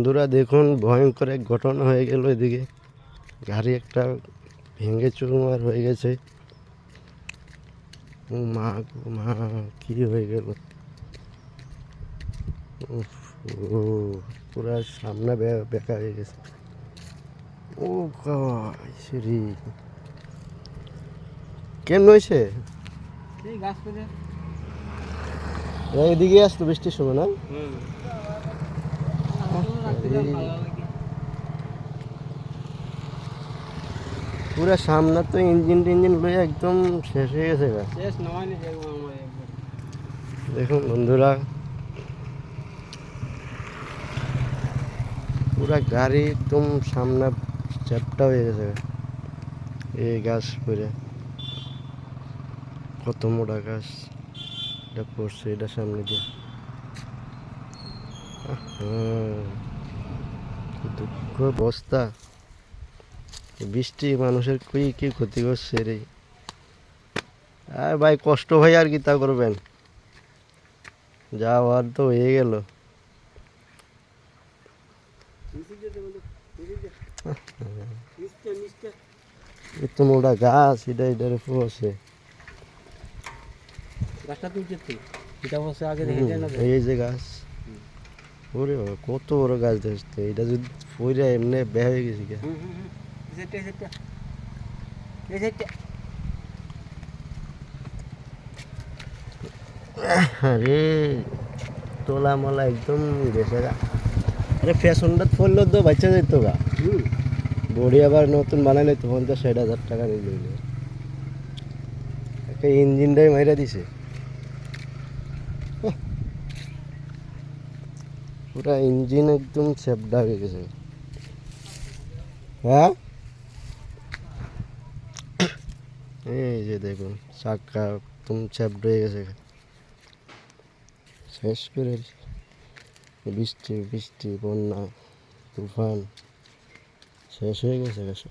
বন্ধুরা দেখুন ভয়ঙ্কর এক ঘটনা হয়ে গেল এদিকে। গাড়ি একটা ভেঙে চুরমার হয়ে গেছে। মা মা কি হয়ে গেল? ও পুরা সামনে বেঁকা হয়ে গেছে। ও শ্রী কেমন হয়েছে? এদিকে আসতো বৃষ্টির সময় না? পুরা সামনে তো ইঞ্জিন টিঞ্জিন লয়ে একদম শেষ হয়ে গেছে। দেখুন বন্ধুরা পুরা গাড়ি একদম সামনে চ্যাপটা হয়ে গেছে। এই গাছ পরে কত মোটা গাছ এটা পড়ছে এটা সামনে দিয়ে কি দুঃখ এই বৃষ্টি মানুষের কি কি ক্ষতি করছে রে? আর ভাই কষ্ট ভাই আর কি তা করবেন? যা হওয়ার তো হয়ে গেল। এত মোটা গাছ এটা এটার পড়ছে গাছটা তুলছে তুই। এটা বসে আগে দেখ। এই যে গাছ। ওরে কত বড় গাছ দেখতে এটা যদি পইরা এমনি বে হয়ে গেছে কে। আরে তোলা মলা একদম বেসে গা আরে ফ্যাশনটা ফুললো তো বাচ্চা যেত গা। বডি আবার নতুন বানাইলে তো পঞ্চাশ ষাট হাজার টাকা নিয়ে লইলে একটা ইঞ্জিনটাই মাইরা দিছে। পুরা ইঞ্জিন একদম চ্যাপডা হয়ে গেছে। হ্যাঁ? এই যে দেখুন, চাকা একদম চ্যাপড হয়ে গেছে। শেষ করে বৃষ্টি বৃষ্টি, বন্যা, তুফান, শেষ হয়ে গেছে।